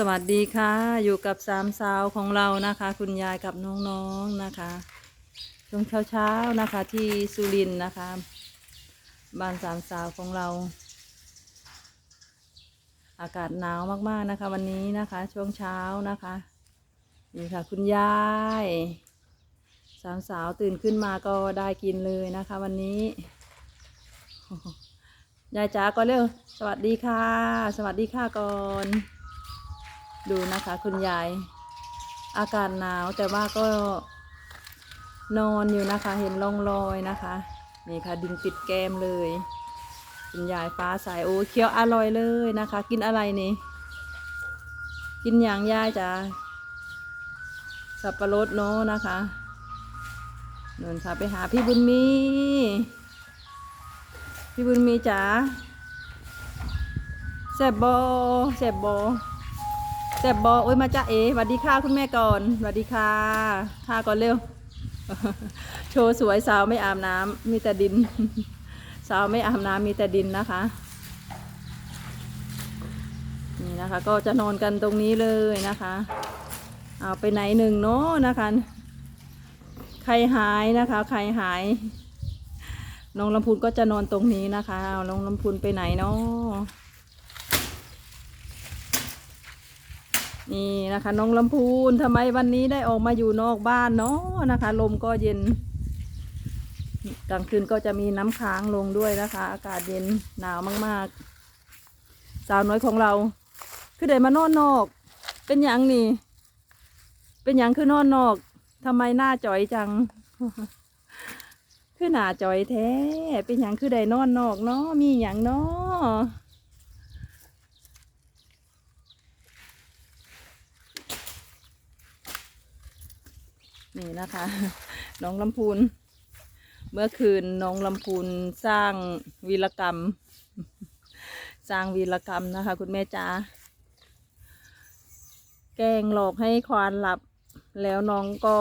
สวัสดีค่ะ อยู่กับสามสาวของเรานะคะ คุณยายกับน้องๆนะคะช่วงเช้าๆนะคะ ที่สุรินทร์นะคะ บ้านสามสาวของเรา อากาศหนาวมากๆนะคะ วันนี้นะคะ ช่วงเช้านะคะนี่ค่ะ คุณยายสามสาวตื่นขึ้นมาก็ได้กินเลยนะคะ วันนี้ยายจ๋าก็เร็วสวัสดีค่ะ สวัสดีค่ะก่อน ดูนะคะคุณยาย อากาศหนาวแต่ว่าก็นอนอยู่นะคะเห็นร่องรอยนะคะ นี่ค่ะดินปิดแก้มเลย คุณยายฟ้าใสโอ้เคี้ยวอร่อยเลยนะคะ กินอะไรนี่ กินอย่างยายจ้ะสับปะรดเนาะนะคะนนค่ะไปหาพี่บุญมี พี่บุญมีจ๋าแซบบอแซบบอ แซ่บบอโอ้ยมาจ้าเอ๋สวัสดีค่ะคุณแม่ก่อนสวัสดีค่ะค่ะก่อนเร็ว โชว์สวยสาวไม่อาบน้ำมีแต่ดิน สาวไม่อาบน้ำมีแต่ดินนะคะ นี่นะคะ ก็จะนอนกันตรงนี้เลยนะคะ เอาไปไหนหนึ่งเนาะนะคะ ใครหายนะคะใครหายน้องลำพูนก็จะนอนตรงนี้นะคะเอาน้องลำพูนไปไหนเนาะ นี่นะคะน้องลำพูนทำไมวันนี้ได้ออกมาอยู่นอกบ้านเนาะนะคะ ลมก็เย็น กลางคืนก็จะมีน้ำค้างลงด้วยนะคะ อากาศเย็นหนาวมากๆ สาวน้อยของเรา คือเดินมานอนนอก เป็นหยังนี่ เป็นหยังคือนอนนอกทำไมหน้าจ่อยจัง คือหน้าจ่อยแท้ เป็นหยังคือได้นอนนอกเนาะมีหยังเนาะ นี่นะคะน้องลำพูน เมื่อคืนน้องลำพูนสร้างวีรกรรม สร้างวีรกรรมนะคะ คุณแม่จ๋าแกล้งหลอกให้ควานหลับ แล้วน้องก็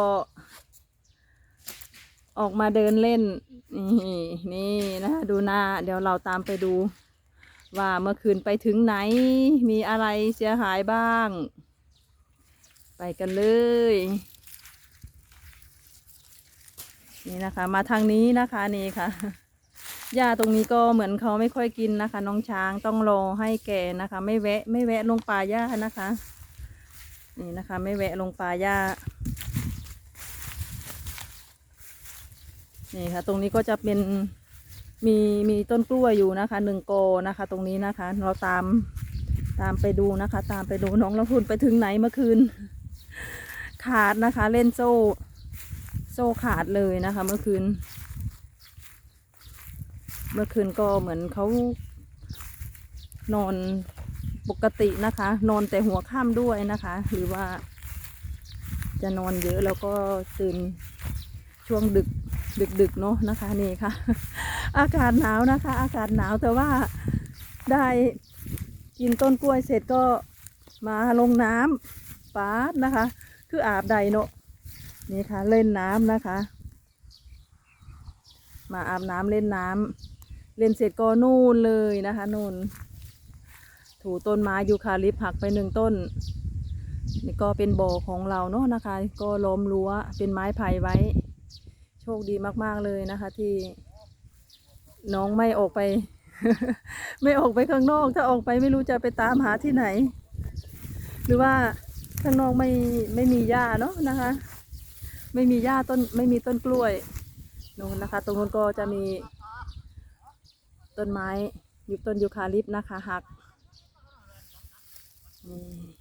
ออกมาเดินเล่น นี่นี่นะคะดูหน้า เดี๋ยวเราตามไปดู ว่าเมื่อคืนไปถึงไหน มีอะไรเสียหายบ้าง ไปกันเลย นี่นะคะ มาทางนี้นะคะนี่ค่ะหญ้าตรงนี้ก็เหมือนเขาไม่ค่อยกินนะคะ น้องช้างต้องรอให้แก่นะคะ ไม่แวะไม่แวะลงป่าหญ้านะคะ นี่นะคะ ไม่แวะลงป่าหญ้านี่ค่ะ ตรงนี้ก็จะเป็นมีมีต้นกล้วยอยู่นะคะหนึ่งโกนะคะ ตรงนี้นะคะ เราตามตามไปดูนะคะ ตามไปดูน้องลำพูนไปถึงไหนเมื่อคืน ขาดนะคะ เล่นโซ่ โซ่ขาดเลยนะคะ เมื่อคืน เมื่อคืนก็เหมือนเขานอนปกตินะคะ นอนแต่หัวค่ำด้วยนะคะ หรือว่า จะนอนเยอะแล้วก็ตื่นช่วงดึกดึกดึกเนาะนะคะนี่ค่ะ อากาศหนาวนะคะ อากาศหนาวแต่ว่าได้กินต้นกล้วยเสร็จก็มาลงน้ำปาดนะคะ คืออาบใดเนาะ นี่ค่ะเล่นน้ำนะคะ มาอาบน้ำเล่นน้ำเล่นเสร็จก็นู่นเลยนะคะนู่น ถูต้นไม้ยูคาลิปต์หักไปหนึ่งต้น นี่ก็เป็นบ่อของเราเนาะนะคะ ก็ล้อมรั้วเป็นไม้ไผ่ไว้ โชคดีมากๆเลยนะคะที่น้องไม่ออกไป ไม่ออกไปข้างนอก ถ้าออกไปไม่รู้จะไปตามหาที่ไหน หรือว่าข้างนอกไม่ไม่มีหญ้าเนาะนะคะ ไม่มีหญ้าต้นไม่มีต้นกล้วยนู่นนะคะ ตรงนู้นก็จะมีต้นไม้อยู่ต้นยูคาลิปต์นะคะหักนี่